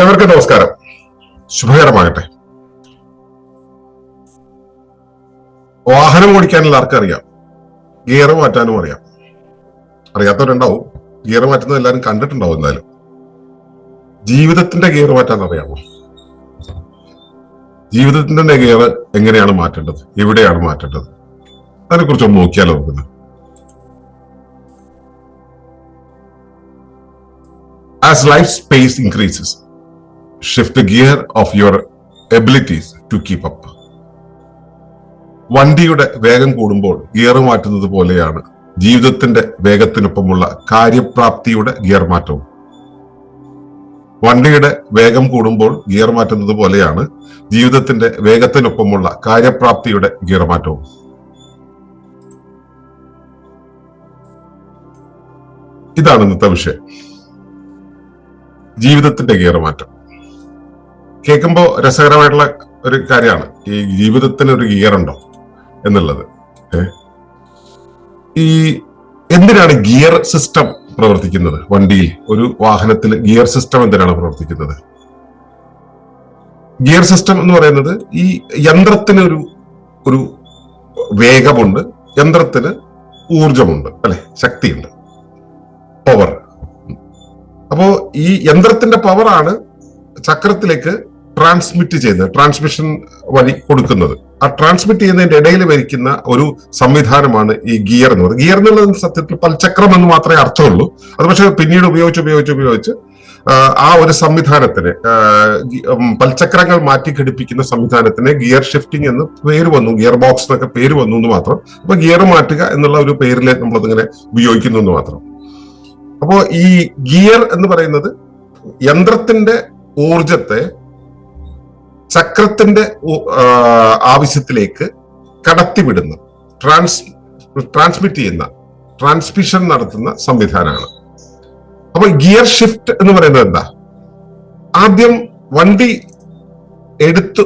ഏവർക്കും നമസ്കാരം. ശുഭകരമാകട്ടെ. വാഹനം ഓടിക്കാനുള്ള എല്ലാവർക്കും അറിയാം. ഗിയർ മാറ്റാനും അറിയാം. അറിയാത്തവരുണ്ടാവും. ഗിയർ മാറ്റുന്നത് എല്ലാവരും കണ്ടിട്ടുണ്ടാവും എന്തായാലും. ജീവിതത്തിന്റെ ഗിയർ മാറ്റാൻ അറിയാമോ? ജീവിതത്തിന്റെ ഗിയർ എങ്ങനെയാണ് മാറ്റേണ്ടത്? എവിടെയാണ് മാറ്റേണ്ടത്? അതിനെ കുറിച്ച് ഒന്ന് നോക്കിയാലോ നോക്കുന്നത് as life space increases, shift gear of your abilities to to up. വണ്ടിയുടെ വേഗം കൂടുമ്പോൾ ഗിയർ മാറ്റുന്നത് പോലെയാണ് ജീവിതത്തിന്റെ വേഗത്തിനൊപ്പമുള്ള കാര്യപ്രാപ്തിയുടെ ഗിയർ മാറ്റവും. വണ്ടിയുടെ വേഗം കൂടുമ്പോൾ ഗിയർ മാറ്റുന്നത് പോലെയാണ് ജീവിതത്തിന്റെ വേഗത്തിനൊപ്പമുള്ള കാര്യപ്രാപ്തിയുടെ ഗിയർ മാറ്റവും. ഇതാണ് ഇന്നത്തെ വിഷയം. ജീവിതത്തിന്റെ ഗിയർ മാറ്റം. കേൾക്കുമ്പോൾ രസകരമായിട്ടുള്ള ഒരു കാര്യമാണ്. ഈ ജീവിതത്തിന് ഒരു ഗിയർ ഉണ്ടോ എന്നുള്ളത്. ഈ എന്തിനാണ് ഗിയർ സിസ്റ്റം പ്രവർത്തിക്കുന്നത്? വണ്ടിയിൽ ഒരു വാഹനത്തിൽ ഗിയർ സിസ്റ്റം എന്തിനാണ് പ്രവർത്തിക്കുന്നത്? ഗിയർ സിസ്റ്റം എന്ന് പറയുന്നത് ഈ യന്ത്രത്തിന് ഒരു ഒരു വേഗമുണ്ട് യന്ത്രത്തിന് ഊർജമുണ്ട് അല്ലെ? ശക്തിയുണ്ട്. പവർ അപ്പോ ഈ യന്ത്രത്തിന്റെ പവറാണ് ചക്രത്തിലേക്ക് ട്രാൻസ്മിറ്റ് ചെയ്യുന്നത് ട്രാൻസ്മിഷൻ വഴി കൊടുക്കുന്നത്. ആ ട്രാൻസ്മിറ്റ് ചെയ്യുന്നതിന്റെ ഇടയിൽ വരിക്കുന്ന ഒരു സംവിധാനമാണ് ഈ ഗിയർ എന്ന് പറയുന്നത്. ഗിയർ എന്നുള്ളത് സത്യത്തിൽ പൽചക്രം എന്ന് മാത്രമേ അർത്ഥമുള്ളൂ. അത് പക്ഷെ പിന്നീട് ഉപയോഗിച്ച് ഉപയോഗിച്ച് ഉപയോഗിച്ച് ആ, ഒരു സംവിധാനത്തിന് പൽചക്രങ്ങൾ മാറ്റി ഘടിപ്പിക്കുന്ന സംവിധാനത്തിന് ഗിയർ ഷിഫ്റ്റിംഗ് എന്ന് പേര് വന്നു. ഗിയർ ബോക്സ് എന്നൊക്കെ പേര് വന്നു എന്ന് മാത്രം. അപ്പൊ ഗിയർ മാറ്റുക എന്നുള്ള ഒരു പേരിൽ നമ്മളതിങ്ങനെ ഉപയോഗിക്കുന്നു എന്ന് മാത്രം. അപ്പോ ഈ ഗിയർ എന്ന് പറയുന്നത് യന്ത്രത്തിന്റെ ഊർജത്തെ ചക്രത്തിന്റെ ആവശ്യത്തിലേക്ക് കടത്തിവിടുന്ന ട്രാൻസ് ട്രാൻസ്മിറ്റ് ചെയ്യുന്ന ട്രാൻസ്മിഷൻ നടത്തുന്ന സംവിധാനമാണ്. അപ്പൊ ഗിയർ ഷിഫ്റ്റ് എന്ന് പറയുന്നത് എന്താ? ആദ്യം വണ്ടി എടുത്ത്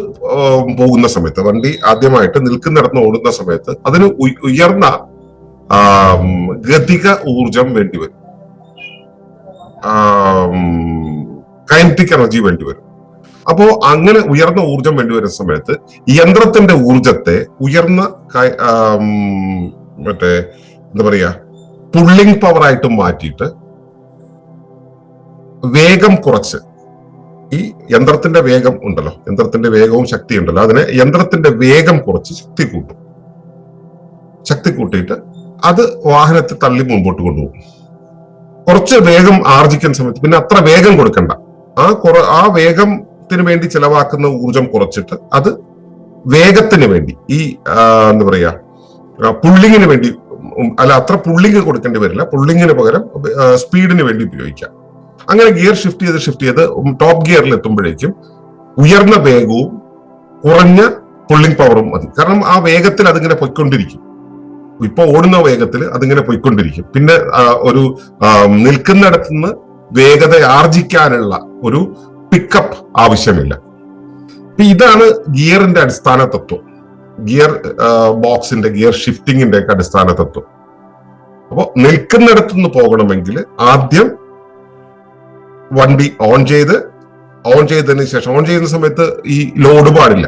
പോകുന്ന സമയത്ത് വണ്ടി ആദ്യമായിട്ട് നിൽക്കുന്നിടത്ത് ഓടുന്ന സമയത്ത് അതിന് ഉയർന്ന ഗതിക ഊർജം വേണ്ടിവരും കൈനറ്റിക് എനർജി വേണ്ടിവരും അപ്പോ അങ്ങനെ ഉയർന്ന ഊർജം വേണ്ടിവരുന്ന സമയത്ത് യന്ത്രത്തിന്റെ ഊർജത്തെ ഉയർന്ന മറ്റേ എന്താ പറയാ പുള്ളിങ് പവർ ആയിട്ട് മാറ്റിയിട്ട് വേഗം കുറച്ച് ഈ യന്ത്രത്തിന്റെ വേഗം ഉണ്ടല്ലോ യന്ത്രത്തിന്റെ വേഗവും ശക്തി ഉണ്ടല്ലോ അതിനെ യന്ത്രത്തിന്റെ വേഗം കുറച്ച് ശക്തി കൂട്ടും. ശക്തി കൂട്ടിയിട്ട് അത് വാഹനത്തെ തള്ളി മുമ്പോട്ട് കൊണ്ടുപോകും. കുറച്ച് വേഗം ആർജിക്കുന്ന സമയത്ത് പിന്നെ അത്ര വേഗം കൊടുക്കണ്ട. ആ കുറ ആ വേഗത്തിന് വേണ്ടി ചെലവാക്കുന്ന ഊർജം കുറച്ചിട്ട് അത് വേഗത്തിന് വേണ്ടി ഈ എന്താ പറയാ പുള്ളിങ്ങിന് വേണ്ടി അല്ല അത്ര പുള്ളിങ് കൊടുക്കേണ്ടി വരില്ല. പുള്ളിങ്ങിന് പകരം സ്പീഡിന് വേണ്ടി ഉപയോഗിക്കാം. അങ്ങനെ ഗിയർ ഷിഫ്റ്റ് ചെയ്ത് ഷിഫ്റ്റ് ചെയ്ത് ടോപ്പ് ഗിയറിൽ എത്തുമ്പോഴേക്കും ഉയർന്ന വേഗവും കുറഞ്ഞ പുള്ളിങ് പവറും മതി. കാരണം ആ വേഗത്തിൽ അതിങ്ങനെ പൊയ്ക്കൊണ്ടിരിക്കും. ഇപ്പൊ ഓടുന്ന വേഗത്തിൽ അതിങ്ങനെ പൊയ്ക്കൊണ്ടിരിക്കും. പിന്നെ ഒരു നിൽക്കുന്നിടത്തുനിന്ന് നിൽക്കുന്നിടത്ത് നിന്ന് വേഗത ആർജിക്കാനുള്ള ഒരു പിക്കപ്പ് ആവശ്യമില്ല. ഇതാണ് ഗിയറിന്റെ അടിസ്ഥാന തത്വം. ഗിയർ ബോക്സിന്റെ ഗിയർ ഷിഫ്റ്റിംഗിന്റെ ഒക്കെ അടിസ്ഥാന തത്വം. അപ്പോൾ നിൽക്കുന്നിടത്തുനിന്ന് പോകണമെങ്കിൽ ആദ്യം വണ്ടി ഓൺ ചെയ്ത് ഓൺ ചെയ്തതിന് ശേഷം ഓൺ ചെയ്യുന്ന സമയത്ത് ഈ ലോഡ് പാടില്ല.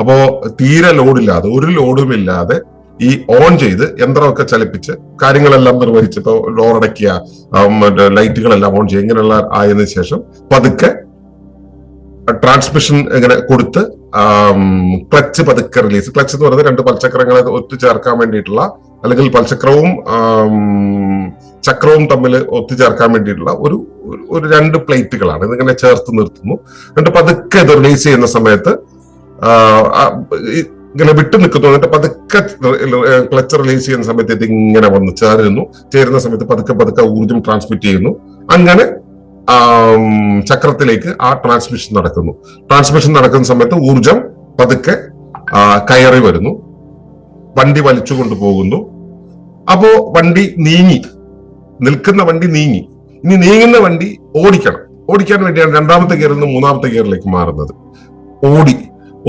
അപ്പോ തീരെ ലോഡില്ലാതെ ഒരു ലോഡും ഇല്ലാതെ ഈ ഓൺ ചെയ്ത് യന്ത്രമൊക്കെ ചലിപ്പിച്ച് കാര്യങ്ങളെല്ലാം നിർവഹിച്ച് ഇപ്പോൾ ഡോറടയ്ക്കുക മറ്റേ ലൈറ്റുകളെല്ലാം ഓൺ ചെയ്യുക ഇങ്ങനെയുള്ള ആയതിനു ശേഷം പതുക്കെ ട്രാൻസ്മിഷൻ ഇങ്ങനെ കൊടുത്ത് ക്ലച്ച് പതുക്കെ റിലീസ് ക്ലച്ച് എന്ന് പറയുന്നത് രണ്ട് പൽചക്രങ്ങളെ ഒത്തുചേർക്കാൻ വേണ്ടിയിട്ടുള്ള അല്ലെങ്കിൽ പൽചക്രവും ചക്രവും തമ്മിൽ ഒത്തുചേർക്കാൻ വേണ്ടിയിട്ടുള്ള ഒരു ഒരു- രണ്ട് പ്ലേറ്റുകളാണ്. ഇതിങ്ങനെ ചേർത്ത് നിർത്തുന്നു. എന്നിട്ട് പതുക്കെ ഇത് റിലീസ് ചെയ്യുന്ന സമയത്ത് ഇങ്ങനെ വിട്ടു നിൽക്കുന്നു എന്നിട്ട് പതുക്കെ ക്ലച്ച് റിലീസ് ചെയ്യുന്ന സമയത്ത് ഇത് ഇങ്ങനെ വന്ന് ചേരുന്നു. ചേരുന്ന സമയത്ത് പതുക്കെ പതുക്കെ ഊർജം ട്രാൻസ്മിറ്റ് ചെയ്യുന്നു. അങ്ങനെ ചക്രത്തിലേക്ക് ആ ട്രാൻസ്മിഷൻ നടക്കുന്നു. ട്രാൻസ്മിഷൻ നടക്കുന്ന സമയത്ത് ഊർജം പതുക്കെ കയറി വരുന്നു. വണ്ടി വലിച്ചു കൊണ്ടുപോകുന്നു അപ്പോ വണ്ടി നീങ്ങി. നിൽക്കുന്ന വണ്ടി നീങ്ങി. ഇനി നീങ്ങുന്ന വണ്ടി ഓടിക്കണം. ഓടിക്കാൻ വേണ്ടിയാണ് രണ്ടാമത്തെ ഗിയറിൽ നിന്ന് മൂന്നാമത്തെ ഗിയറിലേക്ക് മാറുന്നത്. ഓടി.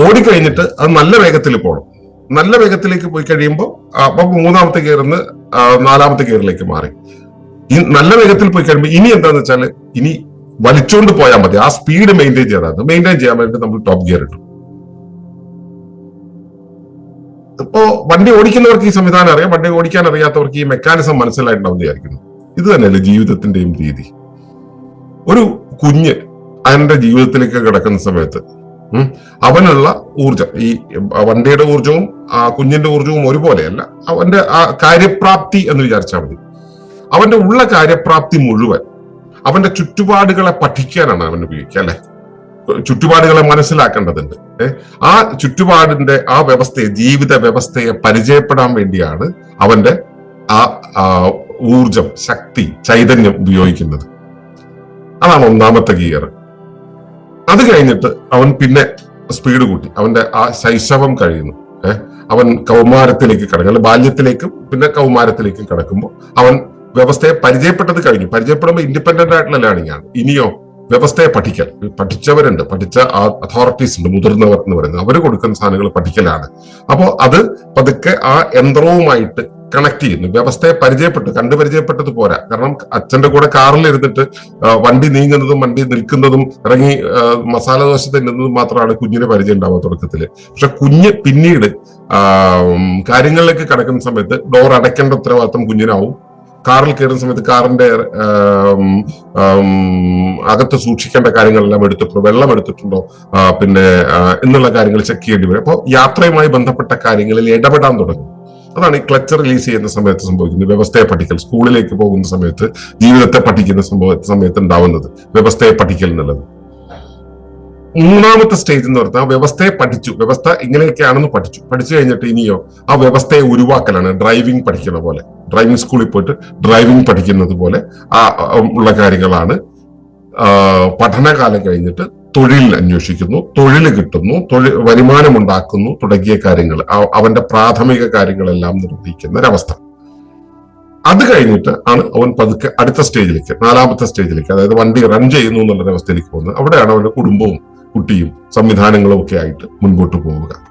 ഓടിക്കഴിഞ്ഞിട്ട് അത് നല്ല വേഗത്തിൽ പോകണം നല്ല വേഗത്തിലേക്ക് പോയി കഴിയുമ്പോൾ അപ്പൊ മൂന്നാമത്തെ ഗിയറിൽ നിന്ന് നാലാമത്തെ ഗിയറിലേക്ക് മാറി. ഈ നല്ല വേഗത്തിൽ പോയി കഴിയുമ്പോൾ ഇനി എന്താന്ന് വെച്ചാൽ ഇനി വലിച്ചുകൊണ്ട് പോയാൽ മതി. ആ സ്പീഡ് മെയിന്റെയിൻ ചെയ്താൽ മെയിന്റെയിൻ ചെയ്യാൻ വേണ്ടി നമ്മൾ ടോപ്പ് ഗിയർ ഇട്ടു ഇപ്പോ വണ്ടി ഓടിക്കുന്നവർക്ക് ഈ സംവിധാനം അറിയാം. വണ്ടി ഓടിക്കാൻ അറിയാത്തവർക്ക് ഈ മെക്കാനിസം മനസ്സിലായിട്ടുണ്ടാവും വിചാരിക്കുന്നു. ഇത് തന്നെയല്ലേ ജീവിതത്തിന്റെയും രീതി. ഒരു കുഞ്ഞ് അവന്റെ ജീവിതത്തിലേക്ക് കിടക്കുന്ന സമയത്ത് അവനുള്ള ഊർജം ഈ വണ്ടിയുടെ ഊർജവും ആ കുഞ്ഞിന്റെ ഊർജവും ഒരുപോലെയല്ല. അവന്റെ ആ കാര്യപ്രാപ്തി എന്ന് വിചാരിച്ചാൽ മതി. അവന്റെ ഉള്ള കാര്യപ്രാപ്തി മുഴുവൻ അവന്റെ ചുറ്റുപാടുകളെ പഠിക്കാനാണ് അവൻ ഉപയോഗിക്കുക അല്ലെ? ചുറ്റുപാടുകളെ മനസ്സിലാക്കേണ്ടതുണ്ട്? ആ ചുറ്റുപാടിന്റെ ആ വ്യവസ്ഥയെ ജീവിത വ്യവസ്ഥയെ പരിചയപ്പെടാൻ വേണ്ടിയാണ് അവന്റെ ആ, ഊർജം ശക്തി ചൈതന്യം ഉപയോഗിക്കുന്നത്. അതാണ് ഒന്നാമത്തെ ഗിയർ. അത് കഴിഞ്ഞിട്ട് അവൻ പിന്നെ സ്പീഡ് കൂട്ടി. അവന്റെ ആ ശൈശവം കഴിയുന്നു. ഏഹ് അവൻ കൗമാരത്തിലേക്ക് കടക്കും. അല്ലെങ്കിൽ ബാല്യത്തിലേക്കും പിന്നെ കൗമാരത്തിലേക്കും കടക്കുമ്പോൾ അവൻ വ്യവസ്ഥയെ പരിചയപ്പെട്ടത് കഴിഞ്ഞു. പരിചയപ്പെടുമ്പോൾ ഇൻഡിപെൻഡന്റ് ആയിട്ടുള്ള ലേണിംഗ് ആണ്. ഇനിയോ വ്യവസ്ഥയെ പഠിക്കൽ പഠിച്ചവരുണ്ട്. പഠിച്ച അതോറിറ്റീസ് ഉണ്ട്. മുതിർന്നവർ എന്ന് പറയുന്നത്. അവർ കൊടുക്കുന്ന സാധനങ്ങൾ പഠിക്കലാണ്. അപ്പോൾ അത് പതുക്കെ ആ യന്ത്രവുമായിട്ട് കണക്ട് ചെയ്യുന്നു. വ്യവസ്ഥയെ പരിചയപ്പെട്ടു. കണ്ടു പരിചയപ്പെട്ടത് പോരാ. കാരണം അച്ഛന്റെ കൂടെ കാറിൽ ഇരുന്നിട്ട് വണ്ടി നീങ്ങുന്നതും വണ്ടി നിൽക്കുന്നതും ഇറങ്ങി മസാല ദോശ തിന്നുന്നതും മാത്രമാണ് കുഞ്ഞിന് പരിചയം ഉണ്ടാവുക തുടക്കത്തിൽ പക്ഷെ കുഞ്ഞ് പിന്നീട് കാര്യങ്ങളിലേക്ക് കടക്കുന്ന സമയത്ത് ഡോർ അടയ്ക്കേണ്ട ഉത്തരവാദിത്തം കുഞ്ഞിനാവും. കാറിൽ കയറുന്ന സമയത്ത് കാറിന്റെ അകത്ത് സൂക്ഷിക്കേണ്ട കാര്യങ്ങളെല്ലാം എടുത്തിട്ടുണ്ടോ? വെള്ളം എടുത്തിട്ടുണ്ടോ? പിന്നെ എന്നുള്ള കാര്യങ്ങൾ ചെക്ക് ചെയ്യേണ്ടി വരും. അപ്പോൾ യാത്രയുമായി ബന്ധപ്പെട്ട കാര്യങ്ങളിൽ ഇടപെടാൻ തുടങ്ങും. അതാണ് ഈ ക്ലച്ച് റിലീസ് ചെയ്യുന്ന സമയത്ത് സംഭവിക്കുന്നത്. വ്യവസ്ഥയെ പഠിക്കൽ സ്കൂളിലേക്ക് പോകുന്ന സമയത്ത് ജീവിതത്തെ പഠിക്കുന്ന സംഭവ സമയത്ത് ഉണ്ടാവുന്നത് വ്യവസ്ഥയെ പഠിക്കൽ എന്നുള്ളത്. മൂന്നാമത്തെ സ്റ്റേജ് എന്ന് പറഞ്ഞാൽ വ്യവസ്ഥയെ പഠിച്ചു. വ്യവസ്ഥ ഇങ്ങനെയൊക്കെയാണെന്ന് പഠിച്ചു. പഠിച്ചു കഴിഞ്ഞിട്ട് ഇനിയോ ആ വ്യവസ്ഥയെ ഉരുവാക്കലാണ് ഡ്രൈവിംഗ് പഠിക്കുന്ന പോലെ. ഡ്രൈവിംഗ് സ്കൂളിൽ പോയിട്ട് ഡ്രൈവിംഗ് പഠിക്കുന്നത് പോലെ ആ ഉള്ള കാര്യങ്ങളാണ്. പഠനകാലം കഴിഞ്ഞിട്ട് തൊഴിൽ അന്വേഷിക്കുന്നു തൊഴിൽ കിട്ടുന്നു തൊഴിൽ വരുമാനം ഉണ്ടാക്കുന്നു തുടങ്ങിയ കാര്യങ്ങൾ അവന്റെ പ്രാഥമിക കാര്യങ്ങളെല്ലാം നിർവഹിക്കുന്ന ഒരവസ്ഥ അത് കഴിഞ്ഞിട്ട് ആണ് അവൻ പതുക്കെ അടുത്ത സ്റ്റേജിലേക്ക് നാലാമത്തെ സ്റ്റേജിലേക്ക് അതായത് വണ്ടി റൺ ചെയ്യുന്നു എന്നുള്ള അവസ്ഥയിലേക്ക് പോകുന്നത്. അവിടെയാണ് അവന്റെ കുടുംബവും കുട്ടിയും സംവിധാനങ്ങളും ഒക്കെ ആയിട്ട് മുൻപോട്ട് പോവുക.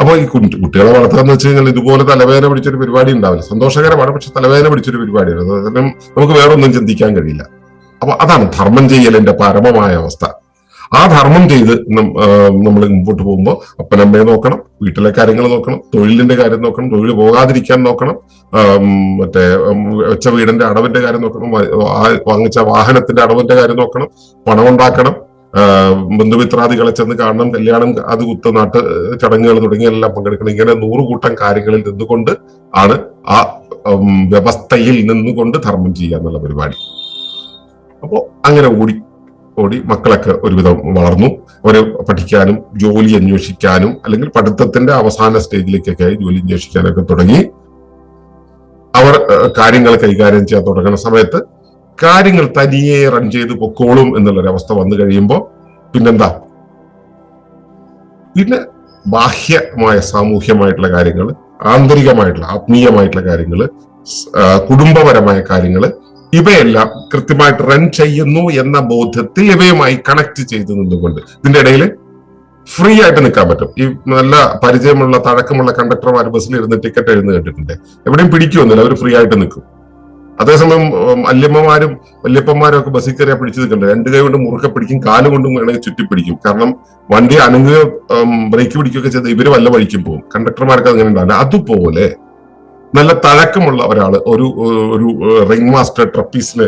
അപ്പൊ ഈ കുട്ടി- കുട്ടികളെ വളർത്തുക എന്ന് വെച്ച് കഴിഞ്ഞാൽ ഇതുപോലെ തലവേദന പിടിച്ചൊരു പരിപാടി ഉണ്ടാവില്ല. സന്തോഷകരമാണ് പക്ഷെ തലവേദന പിടിച്ചൊരു പരിപാടിയാണ്. കാരണം നമുക്ക് വേറൊന്നും ചിന്തിക്കാൻ കഴിയില്ല. അപ്പൊ അതാണ് ധർമ്മം ചെയ്യലിന്റെ പരമമായ അവസ്ഥ. ആ ധർമ്മം ചെയ്ത് നമ്മൾ മുമ്പോട്ട് പോകുമ്പോൾ അപ്പനമ്മയെ നോക്കണം വീട്ടിലെ കാര്യങ്ങൾ നോക്കണം തൊഴിലിന്റെ കാര്യം നോക്കണം തൊഴിൽ പോകാതിരിക്കാൻ നോക്കണം മറ്റേ വെച്ച വീടിന്റെ അടവിന്റെ കാര്യം നോക്കണം വാങ്ങിച്ച വാഹനത്തിന്റെ അടവിന്റെ കാര്യം നോക്കണം പണം ഉണ്ടാക്കണം ബന്ധുമിത്രാദികളെ ചെന്ന് കാണണം കല്യാണം അത് കുത്തനാട്ട് ചടങ്ങുകൾ തുടങ്ങി എല്ലാം പങ്കെടുക്കണം. ഇങ്ങനെ നൂറുകൂട്ടം കാര്യങ്ങളിൽ നിന്നുകൊണ്ട് ആണ് ആ വ്യവസ്ഥയിൽ നിന്നുകൊണ്ട് ധർമ്മം ചെയ്യുക എന്നുള്ള പരിപാടി. അപ്പോ അങ്ങനെ ഓടി ഓടി മക്കളൊക്കെ ഒരുവിധം വളർന്നു. അവരെ പഠിക്കാനും ജോലി അന്വേഷിക്കാനും അല്ലെങ്കിൽ പഠിത്തത്തിന്റെ അവസാന സ്റ്റേജിലേക്കൊക്കെ ആയി ജോലി അന്വേഷിക്കാനൊക്കെ തുടങ്ങി. അവർ കാര്യങ്ങൾ കൈകാര്യം ചെയ്യാൻ തുടങ്ങുന്ന സമയത്ത് കാര്യങ്ങൾ തനിയെ റൺ ചെയ്ത് പൊക്കോളും എന്നുള്ളൊരവസ്ഥ വന്നു കഴിയുമ്പോൾ പിന്നെന്താ? പിന്നെ ബാഹ്യമായ സാമൂഹ്യമായിട്ടുള്ള കാര്യങ്ങൾ ആന്തരികമായിട്ടുള്ള ആത്മീയമായിട്ടുള്ള കാര്യങ്ങൾ കുടുംബപരമായ കാര്യങ്ങൾ ഇവയെല്ലാം കൃത്യമായിട്ട് റൺ ചെയ്യുന്നു എന്ന ബോധ്യത്തിൽ ഇവയുമായി കണക്ട് ചെയ്ത് നിന്നുകൊണ്ട് ഇതിന്റെ ഇടയിൽ ഫ്രീ ആയിട്ട് നിൽക്കാൻ പറ്റും. ഈ നല്ല പരിചയമുള്ള തഴക്കമുള്ള കണ്ടക്ടർമാർ ബസ്സിൽ ഇരുന്ന് ടിക്കറ്റ് എഴുന്ന് കണ്ടിട്ടുണ്ട്? എവിടെയും പിടിക്കുമൊന്നുമില്ല അവർ ഫ്രീ ആയിട്ട് നിൽക്കും. അതേസമയം വല്യമ്മമാരും വല്യപ്പന്മാരും ഒക്കെ ബസ്സിൽ കയറിയാൽ പിടിച്ചു നിൽക്കണ്ടേ? രണ്ട് കൈ കൊണ്ട് മുറുക്കെ പിടിക്കും കാൽ കൊണ്ടും വേണമെങ്കിൽ ചുറ്റി പിടിക്കും കാരണം വണ്ടി അനങ്ങുകയോ ബ്രേക്ക് പിടിക്കുകയൊക്കെ ചെയ്ത് ഇവർ വല്ല വഴിക്കും പോകും. കണ്ടക്ടർമാർക്ക് അങ്ങനെ ഉണ്ടാവില്ല. അതുപോലെ നല്ല തഴക്കമുള്ള ഒരാൾ ഒരു ഒരു റിംഗ് മാസ്റ്റർ ട്രപ്പീസിന്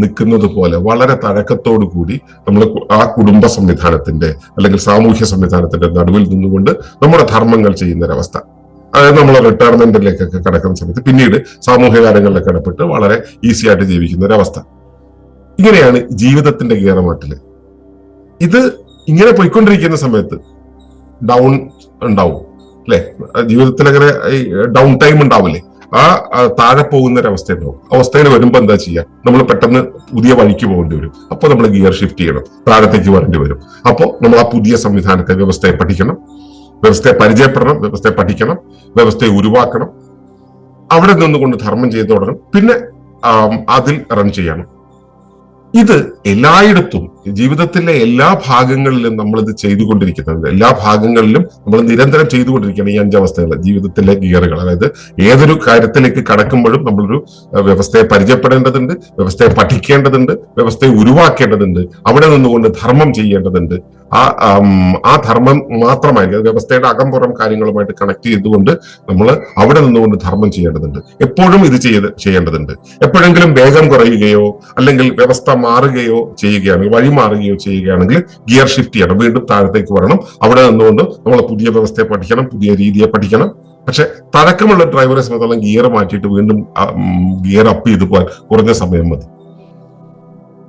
നിൽക്കുന്നത് പോലെ വളരെ തഴക്കത്തോടു കൂടി നമ്മൾ ആ കുടുംബ സംവിധാനത്തിന്റെ അല്ലെങ്കിൽ സാമൂഹ്യ സംവിധാനത്തിന്റെ നടുവിൽ നിന്നുകൊണ്ട് നമ്മുടെ ധർമ്മങ്ങൾ ചെയ്യുന്ന ഒരവസ്ഥ. അതായത് നമ്മൾ റിട്ടയർമെന്റിലേക്കൊക്കെ കിടക്കുന്ന സമയത്ത് പിന്നീട് സാമൂഹ്യ കാര്യങ്ങളിലൊക്കെ ഇടപെട്ട് വളരെ ഈസി ആയിട്ട് ജീവിക്കുന്ന ഒരവസ്ഥ ഇങ്ങനെയാണ് ജീവിതത്തിന്റെ ഗീറമാറ്റിൽ ഇത് ഇങ്ങനെ പോയിക്കൊണ്ടിരിക്കുന്ന സമയത്ത് ഡൗൺ ഉണ്ടാവും അല്ലെ? ജീവിതത്തിൽ അങ്ങനെ ഡൗൺ ടൈം ഉണ്ടാവില്ലേ? ആ താഴെ പോകുന്ന ഒരു അവസ്ഥ ഉണ്ടാവും അവസ്ഥയിൽ വരുമ്പോ എന്താ ചെയ്യുക നമ്മൾ പെട്ടെന്ന് പുതിയ വഴിക്ക് പോകേണ്ടി വരും. അപ്പൊ നമ്മൾ ഗിയർ ഷിഫ്റ്റ് ചെയ്യണം താഴത്തേക്ക് വരേണ്ടി വരും. അപ്പോൾ നമ്മൾ ആ പുതിയ സംവിധാനത്തെ വ്യവസ്ഥയെ പഠിക്കണം. വ്യവസ്ഥയെ പരിചയപ്പെടണം വ്യവസ്ഥയെ പഠിക്കണം വ്യവസ്ഥയെ ഉരുവാക്കണം അവിടെ നിന്നുകൊണ്ട് ധർമ്മം ചെയ്തു തുടങ്ങണം പിന്നെ അതിൽ റൺ ചെയ്യണം. ഇത് എല്ലായിടത്തും ജീവിതത്തിലെ എല്ലാ ഭാഗങ്ങളിലും നമ്മൾ ഇത് ചെയ്തുകൊണ്ടിരിക്കുന്നത്. എല്ലാ ഭാഗങ്ങളിലും നമ്മൾ നിരന്തരം ചെയ്തുകൊണ്ടിരിക്കുകയാണ് ഈ അഞ്ചവസ്ഥകൾ ജീവിതത്തിലെ ഗിയറുകൾ അതായത് ഏതൊരു കാര്യത്തിലേക്ക് കടക്കുമ്പോഴും നമ്മളൊരു വ്യവസ്ഥയെ പരിചയപ്പെടേണ്ടതുണ്ട് വ്യവസ്ഥയെ പഠിക്കേണ്ടതുണ്ട് വ്യവസ്ഥയെ ഉരുവാക്കേണ്ടതുണ്ട് അവിടെ നിന്നുകൊണ്ട് ധർമ്മം ചെയ്യേണ്ടതുണ്ട്. ആ ആ ധർമ്മം മാത്രമായിരിക്കും. വ്യവസ്ഥയുടെ അകംപുറം കാര്യങ്ങളുമായിട്ട് കണക്ട് ചെയ്തുകൊണ്ട് നമ്മൾ അവിടെ നിന്നുകൊണ്ട് ധർമ്മം ചെയ്യേണ്ടതുണ്ട്. എപ്പോഴും ഇത് ചെയ്ത് ചെയ്യേണ്ടതുണ്ട്. എപ്പോഴെങ്കിലും വേഗം കുറയുകയോ അല്ലെങ്കിൽ വ്യവസ്ഥ മാറുകയോ ചെയ്യുകയാണ് വഴി മാറുകയോ ചെയ്യുകയാണെങ്കിൽ ഗിയർ ഷിഫ്റ്റ് ചെയ്യണം. വീണ്ടും താഴത്തേക്ക് വരണം. അവിടെ നിന്നുകൊണ്ട് നമ്മൾ പുതിയ വ്യവസ്ഥയെ പഠിക്കണം പുതിയ രീതിയെ പഠിക്കണം. പക്ഷെ തഴക്കമുള്ള ഡ്രൈവറെ സംബന്ധിച്ചോളം ഗിയർ മാറ്റിയിട്ട് വീണ്ടും ഗിയർ അപ്പ് ചെയ്ത് പോകാൻ കുറഞ്ഞ സമയം മതി.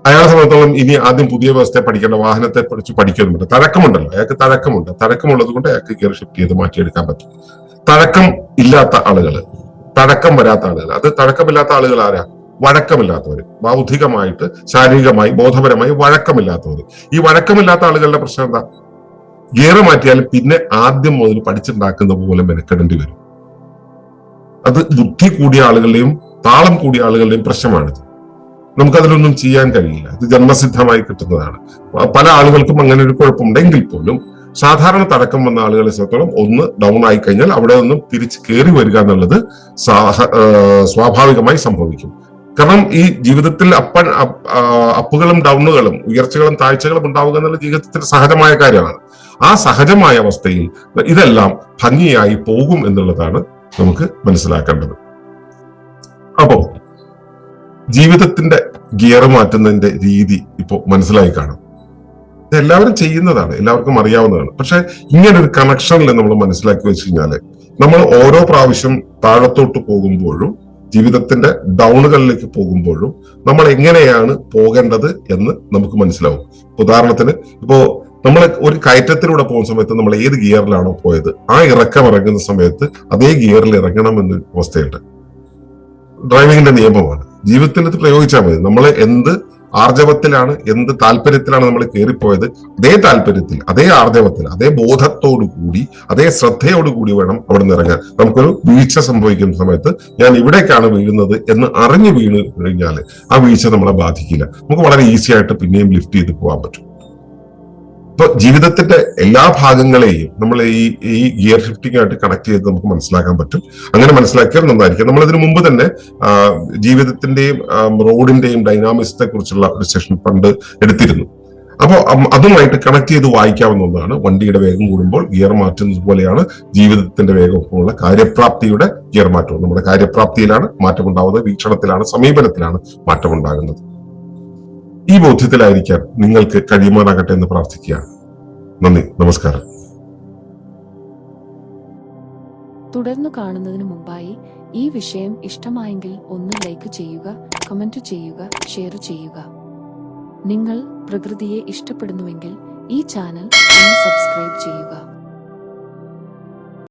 അയാളെ സംബന്ധിച്ചോളം ഇനി ആദ്യം പുതിയ വ്യവസ്ഥയെ പഠിക്കേണ്ട വാഹനത്തെ കുറിച്ച് പഠിക്കുന്നുണ്ട്. തഴക്കമുണ്ടല്ലോ. അയാൾക്ക് തഴക്കമുണ്ട്. തഴക്കമുള്ളത് കൊണ്ട് അയാൾക്ക് ഗിയർ ഷിഫ്റ്റ് ചെയ്ത് മാറ്റിയെടുക്കാൻ പറ്റും. തഴക്കം ഇല്ലാത്ത ആളുകൾ തഴക്കം വരാത്ത ആളുകൾ അത് തഴക്കമില്ലാത്ത ആളുകൾ ആരാ? വഴക്കമില്ലാത്തവർ ബൗദ്ധികമായിട്ട് ശാരീരികമായി ബോധപരമായി വഴക്കമില്ലാത്തവർ ഈ വഴക്കമില്ലാത്ത ആളുകളുടെ പ്രശ്നം എന്താ? ഗിയർ മാറ്റിയാലും പിന്നെ ആദ്യം മുതൽ പഠിച്ചുണ്ടാക്കുന്ന പോലെ മെനക്കെടേണ്ടി വരും. അത് ബുദ്ധി കൂടിയ ആളുകളുടെയും താളം കൂടിയ ആളുകളുടെയും പ്രശ്നമാണിത്. നമുക്കതിലൊന്നും ചെയ്യാൻ കഴിയില്ല. ഇത് ജന്മസിദ്ധമായി കിട്ടുന്നതാണ്. പല ആളുകൾക്കും അങ്ങനെ ഒരു കുഴപ്പമുണ്ടെങ്കിൽ പോലും സാധാരണ തടക്കം വന്ന ആളുകളെ സംബന്ധിച്ചോളം ഒന്ന് ഡൗൺ ആയി കഴിഞ്ഞാൽ അവിടെ നിന്നും തിരിച്ച് കയറി വരിക എന്നുള്ളത് സ്വാഭാവികമായി സംഭവിക്കും. കാരണം ഈ ജീവിതത്തിൽ അപ്പൻ അപ്പുകളും ഡൗണുകളും ഉയർച്ചകളും താഴ്ചകളും ഉണ്ടാവുക എന്നുള്ള ജീവിതത്തിൽ സഹജമായ കാര്യമാണ്. ആ സഹജമായ അവസ്ഥയിൽ ഇതെല്ലാം ഭംഗിയായി പോകും എന്നുള്ളതാണ് നമുക്ക് മനസ്സിലാക്കേണ്ടത്. അപ്പോ ജീവിതത്തിന്റെ ഗിയർ മാറ്റുന്നതിന്റെ രീതി ഇപ്പോ മനസ്സിലായി കാണും. എല്ലാവരും ചെയ്യുന്നതാണ് എല്ലാവർക്കും അറിയാവുന്നതാണ്. പക്ഷെ ഇങ്ങനെ ഒരു കണക്ഷനിൽ നമ്മൾ മനസ്സിലാക്കി വെച്ച് കഴിഞ്ഞാൽ നമ്മൾ ഓരോ പ്രാവശ്യം താഴത്തോട്ട് പോകുമ്പോഴും ജീവിതത്തിന്റെ ഡൗണുകളിലേക്ക് പോകുമ്പോഴും നമ്മൾ എങ്ങനെയാണ് പോകേണ്ടത് എന്ന് നമുക്ക് മനസ്സിലാവും. ഉദാഹരണത്തിന് ഇപ്പോ നമ്മൾ ഒരു കയറ്റത്തിലൂടെ പോകുന്ന സമയത്ത് നമ്മൾ ഏത് ഗിയറിലാണോ പോയത് ആ ഇറക്കം ഇറങ്ങുന്ന സമയത്ത് അതേ ഗിയറിൽ ഇറങ്ങണം എന്ന അവസ്ഥയുണ്ട്. ഡ്രൈവിംഗിന്റെ നിയമമാണ്. ജീവിതത്തിൽ പ്രയോഗിച്ചാൽ മതി. നമ്മൾ എന്ത് ആർജവത്തിലാണ് എന്ത് താല്പര്യത്തിലാണ് നമ്മൾ കയറിപ്പോയത്? അതേ താല്പര്യത്തിൽ അതേ ആർജവത്തിൽ അതേ ബോധത്തോടു കൂടി അതേ ശ്രദ്ധയോടു കൂടി വേണം അവിടെ നിന്ന് ഇറങ്ങാൻ. നമുക്കൊരു വീഴ്ച സംഭവിക്കുന്ന സമയത്ത് ഞാൻ ഇവിടേക്കാണ് വീഴുന്നത് എന്ന് അറിഞ്ഞു വീണ് കഴിഞ്ഞാൽ ആ വീഴ്ച നമ്മളെ ബാധിക്കില്ല. നമുക്ക് വളരെ ഈസി ആയിട്ട് പിന്നെയും ലിഫ്റ്റ് ചെയ്ത് പോകാൻ പറ്റും. ഇപ്പൊ ജീവിതത്തിന്റെ എല്ലാ ഭാഗങ്ങളെയും നമ്മൾ ഈ ഈ ഗിയർ ഷിഫ്റ്റിംഗ് ആയിട്ട് കണക്ട് ചെയ്ത് നമുക്ക് മനസ്സിലാക്കാൻ പറ്റും. അങ്ങനെ മനസ്സിലാക്കിയാൽ നന്നായിരിക്കും. നമ്മൾ ഇതിനു മുമ്പ് തന്നെ ജീവിതത്തിന്റെയും റോഡിന്റെയും ഡൈനാമിക്സത്തെ കുറിച്ചുള്ള ഒരു സെഷൻ പണ്ട് എടുത്തിരുന്നു. അപ്പോൾ അതുമായിട്ട് കണക്ട് ചെയ്ത് വായിക്കാവുന്ന ഒന്നാണ് വണ്ടിയുടെ വേഗം കൂടുമ്പോൾ ഗിയർ മാറ്റുന്നത് പോലെയാണ് ജീവിതത്തിന്റെ വേഗമുള്ള കാര്യപ്രാപ്തിയുടെ ഗിയർ മാറ്റവും. നമ്മുടെ കാര്യപ്രാപ്തിയിലാണ് മാറ്റമുണ്ടാവുന്നത്. വീക്ഷണത്തിലാണ് സമീപനത്തിലാണ് മാറ്റമുണ്ടാകുന്നത്. ഈ ബോധ്യത്തിലായിരിക്കാൻ നിങ്ങൾക്ക് കഴിയുമാറാകട്ടെ എന്ന് പ്രാർത്ഥിക്കുകയാണ് നന്ദി നമസ്കാരം. തുടർന്ന് കാണുന്നതിന് മുമ്പായി ഈ വിഷയം ഇഷ്ടമായെങ്കിൽ ഒന്ന് ലൈക്ക് ചെയ്യുക കമന്റ് ചെയ്യുക ഷെയർ ചെയ്യുക. നിങ്ങൾ പ്രകൃതിയെ ഇഷ്ടപ്പെടുന്നുവെങ്കിൽ ഈ ചാനൽ ഒന്ന് സബ്സ്ക്രൈബ് ചെയ്യുക.